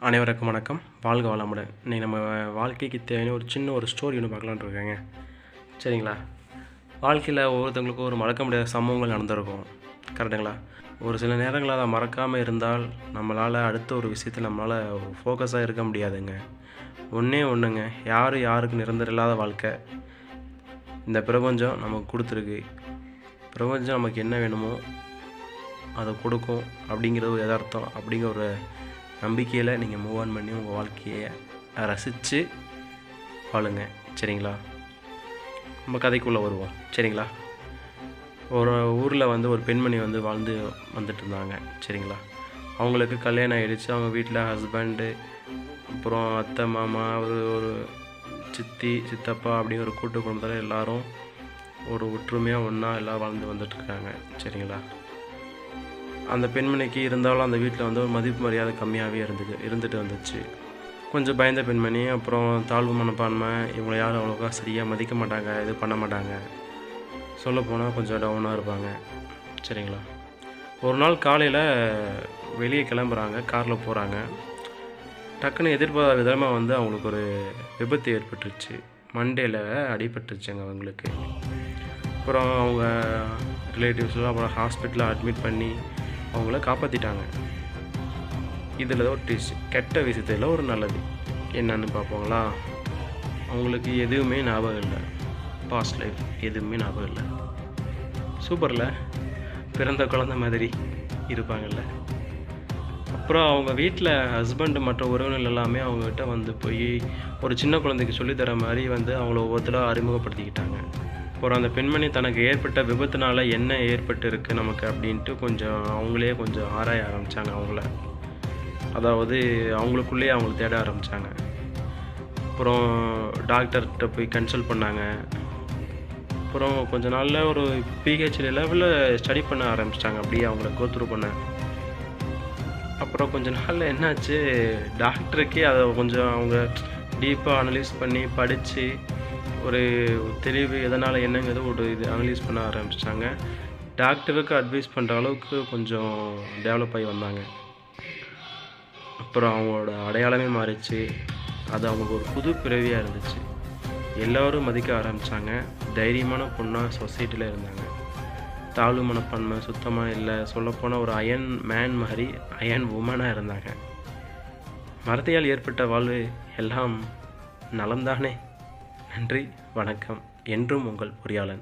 அனைவருக்கும் வணக்கம். வாழ்க வளமுடன். இன்றைக்கி நம்ம வாழ்க்கைக்கு தேவையான ஒரு சின்ன ஒரு ஸ்டோரி ஒன்று பார்க்கலான்னு இருக்கேங்க. சரிங்களா? வாழ்க்கையில் ஒவ்வொருத்தவங்களுக்கும் ஒரு மறக்க முடியாத சம்பவங்கள் நடந்திருக்கும். கரெக்டுங்களா? ஒரு சில நேரங்களில் அதை மறக்காமல் இருந்தால் நம்மளால் அடுத்த ஒரு விஷயத்தில் நம்மளால் ஃபோக்கஸாக இருக்க முடியாதுங்க. ஒன்றே ஒன்றுங்க யார் யாருக்கு நிரந்தரம் இல்லாத வாழ்க்கை? இந்த பிரபஞ்சம் நமக்கு கொடுத்துருக்கு. பிரபஞ்சம் நமக்கு என்ன வேணுமோ அதை கொடுக்கும் அப்படிங்கிறது ஒரு யதார்த்தம் அப்படிங்கிற ஒரு நம்பிக்கையில் நீங்கள் மூவ் ஆன் பண்ணி உங்கள் வாழ்க்கையை ரசித்து வாழுங்க. சரிங்களா? நம்ம கதைக்குள்ளே வருவோம். சரிங்களா? ஒரு ஊரில் வந்து ஒரு பெண்மணி வந்து வாழ்ந்து வந்துட்டு இருந்தாங்க. சரிங்களா? அவங்களுக்கு கல்யாணம் ஆகிடுச்சு அவங்க வீட்டில் ஹஸ்பண்டு அப்புறம் அத்தை மாமா ஒரு ஒரு சித்தி சித்தப்பா அப்படின்னு ஒரு கூட்டு குடும்பத்தில் எல்லாரும் ஒரு ஒற்றுமையாக ஒன்றா எல்லாம் வாழ்ந்து வந்துட்டுருக்காங்க சரிங்களா? அந்த பெண்மணிக்கு இருந்தாலும் அந்த வீட்டில் வந்து ஒரு மதிப்பு மரியாதை கம்மியாகவே இருந்தது இருந்துட்டு வந்துச்சு. கொஞ்சம் பயந்த பெண்மணி அப்புறம் தாழ்வு மனப்பான்மை இவங்களை யாரும் அவ்வளோக்கா சரியாக மதிக்க மாட்டாங்க இது பண்ண மாட்டாங்க. சொல்லப்போனால் கொஞ்சம் டவுனாக இருப்பாங்க. சரிங்களா? ஒரு நாள் காலையில் வெளியே கிளம்புறாங்க காரில் போகிறாங்க டக்குன்னு எதிர்பாராத விதமாக வந்து அவங்களுக்கு ஒரு விபத்து ஏற்பட்டுருச்சு. மண்டேல அடிபட்டுருச்சுங்க அவங்களுக்கு. அப்புறம் அவங்க ரிலேட்டிவ்ஸ்லாம் அப்புறம் ஹாஸ்பிட்டலில் அட்மிட் பண்ணி அவங்கள காப்பாற்றிட்டாங்க இதில் ஒரு டிஷ் கெட்ட விஷயத்தில் ஒரு நல்லது. என்னன்னு பார்ப்போங்களா? அவங்களுக்கு எதுவுமே ஞாபகம் இல்லை. பாஸ்ட் லைஃப் எதுவுமே ஞாபகம் இல்லை. சூப்பரில் பிறந்த குழந்த மாதிரி இருப்பாங்கல்ல. அப்புறம் அவங்க வீட்டில் ஹஸ்பண்டு மற்ற உறவினர்கள் எல்லாமே அவங்ககிட்ட வந்து போய் ஒரு சின்ன குழந்தைக்கு சொல்லித்தர மாதிரி வந்து அவங்கள ஒவ்வொருத்தராக அறிமுகப்படுத்திக்கிட்டாங்க. அப்புறம் அந்த பெண்மணி தனக்கு ஏற்பட்ட விபத்துனால என்ன ஏற்பட்டிருக்கு நமக்கு அப்படின்ட்டு கொஞ்சம் அவங்களே கொஞ்சம் ஆராய ஆரம்பித்தாங்க அவங்கள. அதாவது அவங்களுக்குள்ளேயே அவங்கள தேட ஆரம்பித்தாங்க அப்புறம் டாக்டர்கிட்ட போய் கன்சல்ட் பண்ணாங்க. அப்புறம் கொஞ்ச நாளில் ஒரு பிஹெச் லெவலில் ஸ்டடி பண்ண ஆரம்பிச்சிட்டாங்க. அப்படியே அவங்கள கோத்ரூ பண்ண. அப்புறம் கொஞ்ச நாளில் என்னாச்சு? டாக்டருக்கே அதை கொஞ்சம் அவங்க டீப்பாக அனலைஸ் பண்ணி படித்து ஒரு தெளிவு எதனால் என்னங்கிறது ஒரு இது அனலைஸ் பண்ண ஆரம்பிச்சிட்டாங்க. டாக்டருக்கு அட்வைஸ் பண்ணுற அளவுக்கு கொஞ்சம் டெவலப் ஆகி வந்தாங்க. அப்புறம் அவங்களோட அடையாளமே மாறிச்சு அது அவங்களுக்கு ஒரு புது பிறவியாக இருந்துச்சு. எல்லோரும் மதிக்க ஆரம்பித்தாங்க தைரியமான பொண்ணாக சொசைட்டியில் இருந்தாங்க. தாழ்வு மனப்பான்மை சுத்தமாக இல்லை. சொல்லப்போனால் ஒரு அயன் மேன் மாதிரி அயன் உமனாக இருந்தாங்க. மரத்தையால் ஏற்பட்ட வாழ்வு எல்லாம் நலம்தானே? நன்றி வணக்கம். என்றும் உங்கள் பொறியாளன்